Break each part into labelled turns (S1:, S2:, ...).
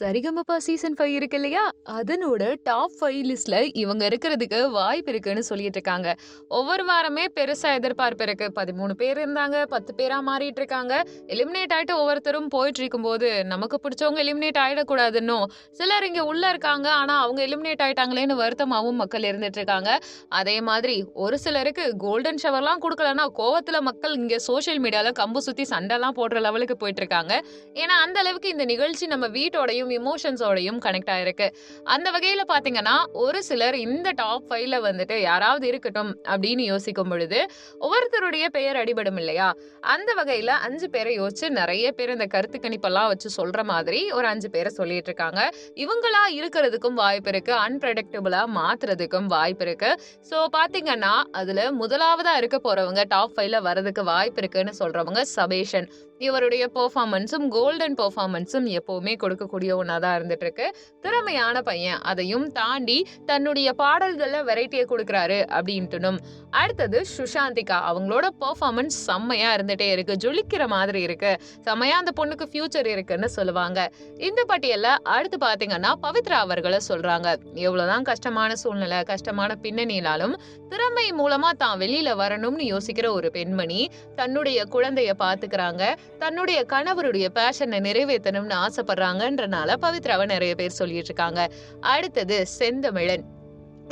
S1: Sa Re Ga Ma Pa season five இருக்கு இல்லையா? அதனோட டாப் ஃபைவ் லிஸ்ட்ல இவங்க இருக்கிறதுக்கு வாய்ப்பு இருக்குன்னு சொல்லிட்டு இருக்காங்க. ஒவ்வொரு வாரமே பெருசா எதிர்பார்ப்பு இருக்கு. 13 பேர் இருந்தாங்க. 10 பேரா மாறிட்டு இருக்காங்க. எலிமினேட் ஆயிட்டு ஒவ்வொருத்தரும் போயிட்டு இருக்கும்போது, நமக்கு பிடிச்சவங்க எலிமினேட் ஆயிடக்கூடாதுன்னு சிலர் இங்க உள்ள இருக்காங்க. ஆனா அவங்க எலிமினேட் ஆயிட்டாங்களேன்னு வருத்தமாவும் மக்கள் இருந்துட்டு இருக்காங்க. அதே மாதிரி ஒரு சிலருக்கு கோல்டன் ஷவர்லாம் கொடுக்கலன்னா கோவத்துல மக்கள் இங்க சோஷியல் மீடியால கம்பு சுத்தி சண்டைலாம் போடுற லெவலுக்கு போயிட்டு இருக்காங்க. ஏன்னா, அந்த அளவுக்கு இந்த நிகழ்ச்சி நம்ம வீட்டோடையும் எமோஷன்ஸோடயும் கனெக்ட் ஆயிருக்கு. அந்த வகையில பார்த்தீங்கன்னா, ஒரு சிலர் இந்த டாப் ஃபைவ்ல வந்துட்டு யாராவது இருக்கட்டும் அப்படின்னு யோசிக்கும் பொழுது, ஒவ்வொருத்தருடைய பெயர் அடிபடும் இல்லையா? அந்த வகையில அஞ்சு பேரை யோசிச்சு நிறைய பேர் இந்த கருத்து கணிப்பெல்லாம் வச்சு சொல்ற மாதிரி ஒரு அஞ்சு பேரை சொல்லிட்டு இருக்காங்க. இவங்களா இருக்கிறதுக்கும் வாய்ப்பு இருக்கு. அன்பிரடிக்டபிளா மாத்துறதுக்கும் வாய்ப்பு இருக்கு. ஸோ பார்த்தீங்கன்னா, அதுல முதலாவதா இருக்க போறவங்க டாப் ஃபைவ்ல வரதுக்கு வாய்ப்பு இருக்குன்னு சொல்றவங்க சபேஷன். இவருடைய பெர்ஃபார்மன்ஸும் கோல்டன் பெர்ஃபார்மன்ஸும் எப்போவுமே கொடுக்கக்கூடிய ஒன்றா தான் இருந்துட்டு இருக்கு. திறமையான பையன். அதையும் தாண்டி தன்னுடைய பாடல்களில் வெரைட்டியை கொடுக்குறாரு அப்படின்ட்டுனும். அடுத்தது சுஷாந்திகா. அவங்களோட பெர்ஃபார்மன்ஸ் செம்மையாக இருந்துகிட்டே இருக்கு. ஜொலிக்கிற மாதிரி இருக்கு. செம்மையாக அந்த பொண்ணுக்கு ஃபியூச்சர் இருக்குன்னு சொல்லுவாங்க. இந்த பட்டியலில் அடுத்து பார்த்தீங்கன்னா, பவித்ரா அவர்களை சொல்கிறாங்க எவ்வளோதான் கஷ்டமான சூழ்நிலை, கஷ்டமான பின்னணியினாலும், திறமை மூலமாக தான் வெளியில் வரணும்னு யோசிக்கிற ஒரு பெண்மணி, தன்னுடைய குழந்தைய பார்த்துக்கிறாங்க. தன்னுடைய கணவருடைய பேஷனை நிறைவேற்றணும்னு ஆசைப்படுறாங்கன்றனால பவித்ராவ நிறைய பேர் சொல்லிட்டு இருக்காங்க. அடுத்தது செந்தமிழன்.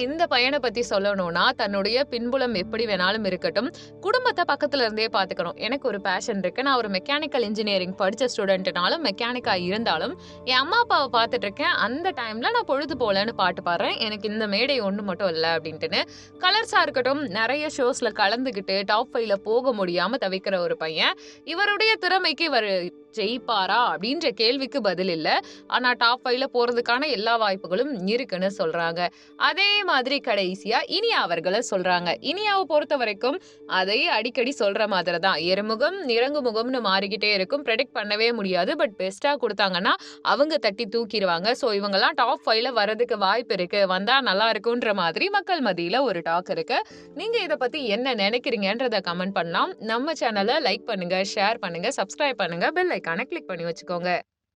S1: இந்த பையனை பத்தி சொல்லணும்னா, தன்னுடைய பின்புலம் எப்படி வேணாலும் இருக்கட்டும். குடும்பத்தை பக்கத்துல இருந்தே பாத்துக்கணும் எனக்கு ஒரு பேஷன் இருக்கு. நான் ஒரு மெக்கானிக்கல் இன்ஜினியரிங் படிச்ச ஸ்டூடெண்ட்னாலும் மெக்கானிக்கா இருந்தாலும், என் அம்மா அப்பாவை பார்த்துட்டு இருக்கேன். அந்த டைம்ல நான் பொழுது போலன்னு பாட்டு பாடுறேன். எனக்கு இந்த மேடை ஒண்ணு மட்டும் இல்லை அப்படின்ட்டுன்னு. கலர்ஸா இருக்கட்டும், நிறைய ஷோஸ்ல கலந்துகிட்டு டாப் ஃபைவ்ல போக முடியாம தவிக்கிற ஒரு பையன். இவருடைய திறமைக்கு இவர் ஜெயிப்பாரா? அப்படின்ற கேள்விக்கு பதில் இல்ல. ஆனா டாப் ஃபைவ்ல போறதுக்கான எல்லா வாய்ப்புகளும் இருக்குன்னு சொல்றாங்க. அதே மாதிரி கடைசியா இனியா அவர்களை சொல்றாங்க. பொறுத்த வரைக்கும் அதை அடிக்கடி சொல்ற மாதிரி தான். எருமுகம், இறங்கு முகம்னு மாறிக்கிட்டே இருக்கும். ப்ரெடிக்ட் பண்ணவே முடியாது. பட் பெஸ்டா கொடுத்தாங்கன்னா அவங்க தட்டி தூக்கிடுவாங்க ஸோ இவங்கலாம் டாப் ஃபைவ்ல வரதுக்கு வாய்ப்பு இருக்கு. வந்தா நல்லா இருக்குன்ற மாதிரி மக்கள் மத்தியில ஒரு டாக் இருக்கு. நீங்க இதை பத்தி என்ன நினைக்கிறீங்கன்றத கமெண்ட் பண்ணலாம். நம்ம சேனலை லைக் பண்ணுங்க, ஷேர் பண்ணுங்க, சப்ஸ்கிரைப் பண்ணுங்க, பெல் கணக்கு கிளிக் பண்ணி வச்சுக்கோங்க.